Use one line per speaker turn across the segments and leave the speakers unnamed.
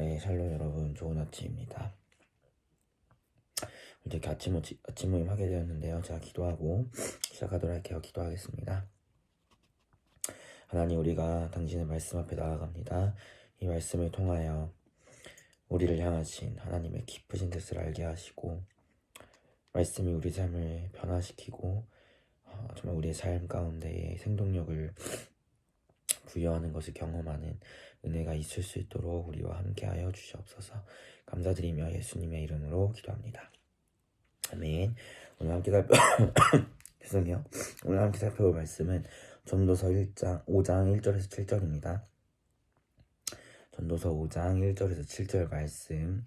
네, 샬롬 여러분, 좋은 아침입니다. 이렇게 아침, 모치- 아침 모임 하게 되었는데요. 제가 기도하고 시작하도록 할게요. 기도하겠습니다. 하나님, 우리가 당신의 말씀 앞에 나아갑니다. 이 말씀을 통하여 우리를 향하신 하나님의 깊으신 뜻을 알게 하시고, 말씀이 우리 삶을 변화시키고, 어, 정말 우리의 삶 가운데에 생동력을 부여하는 것을 경험하는 은혜가 있을 수 있도록 우리와 함께하여 주시옵소서. 감사드리며 예수님의 이름으로 기도합니다. 아멘. 오늘 함께 살펴 죄송해요. 오늘 함께 살펴볼 말씀은 전도서 1장 5장 1절에서 7절입니다. 전도서 5장 1절에서 7절 말씀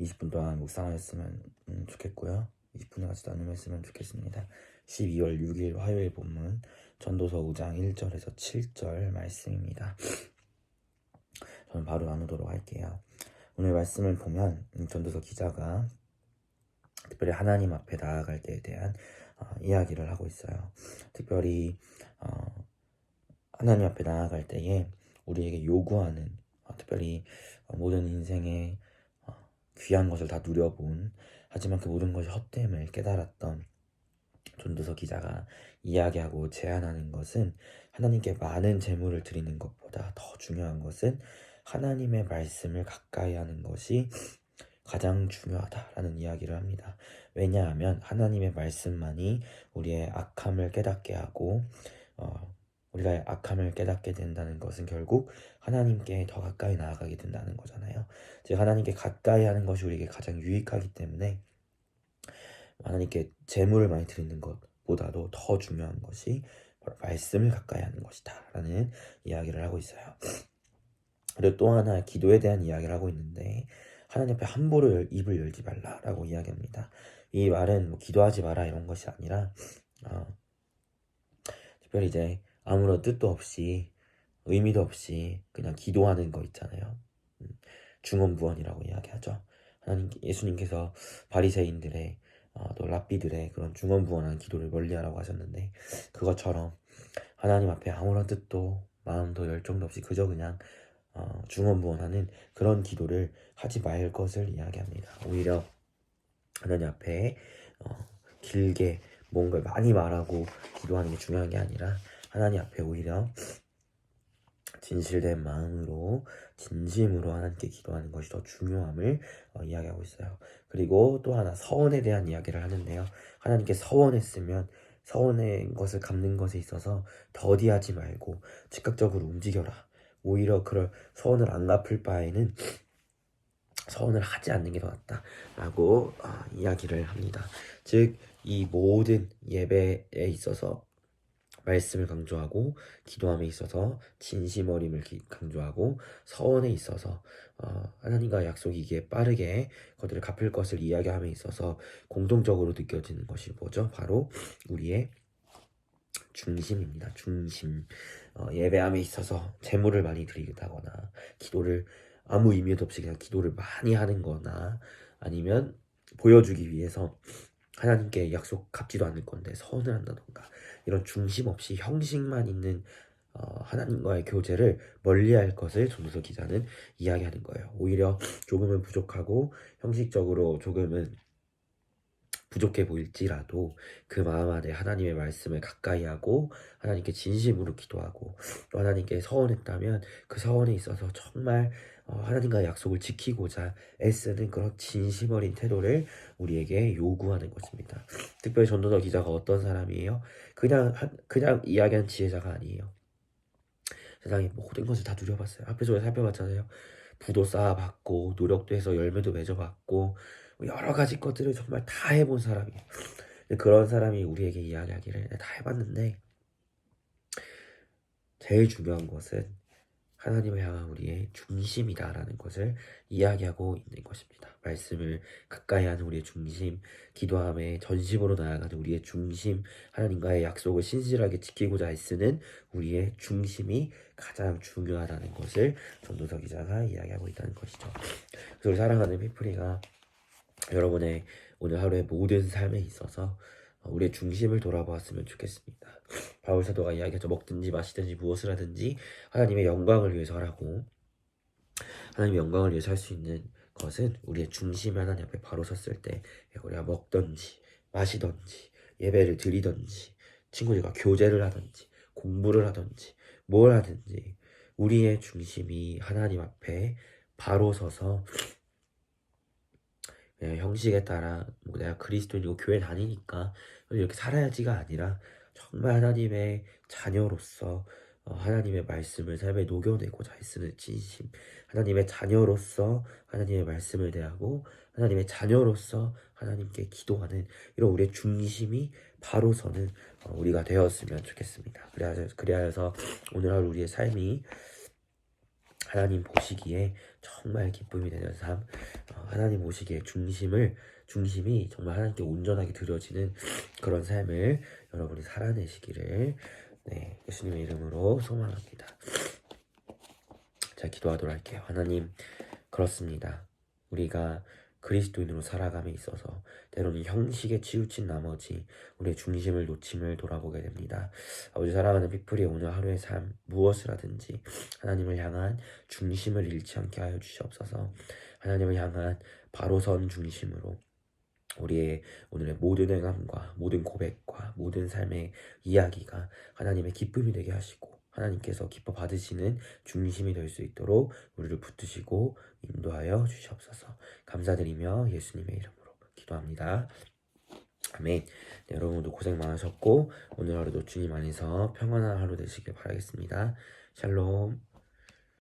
20분 동안 묵상하였으면 음, 좋겠고요. 20분에 같이 나누었으면 좋겠습니다. 12월 6일 화요일 본문 전도서 5장 1절에서 7절 말씀입니다. 저는 바로 나누도록 할게요. 오늘 말씀을 보면 음, 전도서 기자가 특별히 하나님 앞에 나아갈 때에 대한 어, 이야기를 하고 있어요. 특별히 어, 하나님 앞에 나아갈 때에 우리에게 요구하는 어, 특별히 어, 모든 인생의 어, 귀한 것을 다 누려본 하지만 그 모든 것이 헛됨을 깨달았던 전도서 기자가 이야기하고 제안하는 것은 하나님께 많은 재물을 드리는 것보다 더 중요한 것은 하나님의 말씀을 가까이 하는 것이 가장 중요하다라는 이야기를 합니다. 왜냐하면 하나님의 말씀만이 우리의 악함을 깨닫게 하고 어, 우리가 악함을 깨닫게 된다는 것은 결국 하나님께 더 가까이 나아가게 된다는 거잖아요. 즉 하나님께 가까이 하는 것이 우리에게 가장 유익하기 때문에 하나님께 재물을 많이 드리는 것보다도 더 중요한 것이 바로 말씀을 가까이 하는 것이다라는 이야기를 하고 있어요. 그리고 또 하나 기도에 대한 이야기를 하고 있는데 하나님 앞에 함부로 열- 입을 열지 말라라고 이야기합니다. 이 말은 뭐 기도하지 마라 이런 것이 아니라 어, 특별히 이제 아무런 뜻도 없이 의미도 없이 그냥 기도하는 거 있잖아요. 음, 중언부언이라고 이야기하죠. 하나님 예수님께서 바리새인들의 어, 또 랍비들의 그런 중언부언한 기도를 멀리하라고 하셨는데 그것처럼 하나님 앞에 아무런 뜻도 마음도 열정도 없이 그저 그냥 어, 중언부언하는 그런 기도를 하지 말 것을 이야기합니다. 오히려 하나님 앞에 어, 길게 뭔가 많이 말하고 기도하는 게 중요한 게 아니라 하나님 앞에 오히려 진실된 마음으로 진심으로 하나님께 기도하는 것이 더 중요함을 어, 이야기하고 있어요. 그리고 또 하나 서원에 대한 이야기를 하는데요. 하나님께 서원했으면 서원의 것을 갚는 것에 있어서 더디하지 말고 즉각적으로 움직여라. 오히려 그럴 서원을 안 갚을 바에는 서원을 하지 않는 게 더 낫다 라고 아, 이야기를 합니다. 즉 이 모든 예배에 있어서 말씀을 강조하고 기도함에 있어서 진심 어림을 기- 강조하고 서원에 있어서 어, 하나님과 약속이기에 빠르게 그들을 갚을 것을 이야기함에 있어서 공동적으로 느껴지는 것이 뭐죠? 바로 우리의 중심입니다. 중심. 어, 예배함에 있어서 재물을 많이 드리다거나 기도를 아무 의미도 없이 그냥 기도를 많이 하는 거나 아니면 보여주기 위해서 하나님께 약속 갚지도 않을 건데 서원을 한다던가 이런 중심 없이 형식만 있는 어, 하나님과의 교제를 멀리할 것을 전도서 기자는 이야기하는 거예요. 오히려 조금은 부족하고 형식적으로 조금은 부족해 보일지라도 그 마음 안에 하나님의 말씀을 가까이 하고 하나님께 진심으로 기도하고 또 하나님께 서원했다면 그 서원에 있어서 정말 어, 하나님과 약속을 지키고자 애쓰는 그런 진심 어린 태도를 우리에게 요구하는 것입니다. 특별히 전도서 기자가 어떤 사람이에요? 그냥 한- 그냥 이야기한 지혜자가 아니에요. 세상에 모든 것을 다 누려봤어요. 앞에서 살펴봤잖아요. 부도 쌓아봤고 노력도 해서 열매도 맺어봤고 뭐 여러 가지 것들을 정말 다 해본. 근데 그런 사람이 우리에게 이야기하기를 다 해봤는데 제일 중요한 것은 하나님을 향한 우리의 중심이다라는 것을 이야기하고 있는 것입니다. 말씀을 가까이 하는 우리의 중심, 기도함에 전심으로 나아가는 우리의 중심, 하나님과의 약속을 신실하게 지키고자 애쓰는 우리의 중심이 가장 중요하다는 것을 전도서 기자가 이야기하고 있다는 것이죠. 그래서 사랑하는 피프리가 여러분의 오늘 하루의 모든 삶에 있어서 우리의 중심을 돌아보았으면 좋겠습니다. 바울 사도가 이야기하죠. 먹든지 마시든지 무엇을 하든지 하나님의 영광을 위해서 하라고. 하나님의 영광을 위해 살수 있는 것은 우리의 중심이 하나님 앞에 바로 섰을 때 우리가 먹던지 마시던지 예배를 드리던지 친구들과 교제를 하던지 공부를 하던지 뭘 하든지 우리의 중심이 하나님 앞에 바로 서서 형식에 따라 뭐 내가 그리스도인이고 교회 다니니까 이렇게 살아야지가 아니라 정말 하나님의 자녀로서 어, 하나님의 말씀을 삶에 녹여내고 잘 쓰는 진심 하나님의 자녀로서 하나님의 말씀을 대하고 하나님의 자녀로서 하나님께 기도하는 이런 우리의 중심이 바로 서는 어, 우리가 되었으면 좋겠습니다. 그래야 그래야서 오늘 하루 우리의 삶이 하나님 보시기에 정말 기쁨이 되는 삶, 어, 하나님 보시기에 중심을 중심이 정말 하나님께 온전하게 드려지는 그런 삶을 여러분이 살아내시기를 네, 예수님의 이름으로 소망합니다. 자, 기도하도록 할게요. 하나님, 그렇습니다. 우리가 그리스도인으로 살아감에 있어서 때로는 형식에 치우친 나머지 우리의 중심을 놓침을 돌아보게 됩니다. 아버지 사랑하는 피플이 오늘 하루의 삶 무엇을 하든지 하나님을 향한 중심을 잃지 않게 하여 주시옵소서. 하나님을 향한 바로 선 중심으로 우리의 오늘의 모든 행함과 모든 고백과 모든 삶의 이야기가 하나님의 기쁨이 되게 하시고 하나님께서 기뻐 받으시는 중심이 될 수 있도록 우리를 붙드시고 인도하여 주시옵소서. 감사드리며 예수님의 이름으로 기도합니다. 아멘. 네, 여러분도 고생 많으셨고 오늘 하루도 주님 안에서 평안한 하루 되시길 바라겠습니다. 샬롬.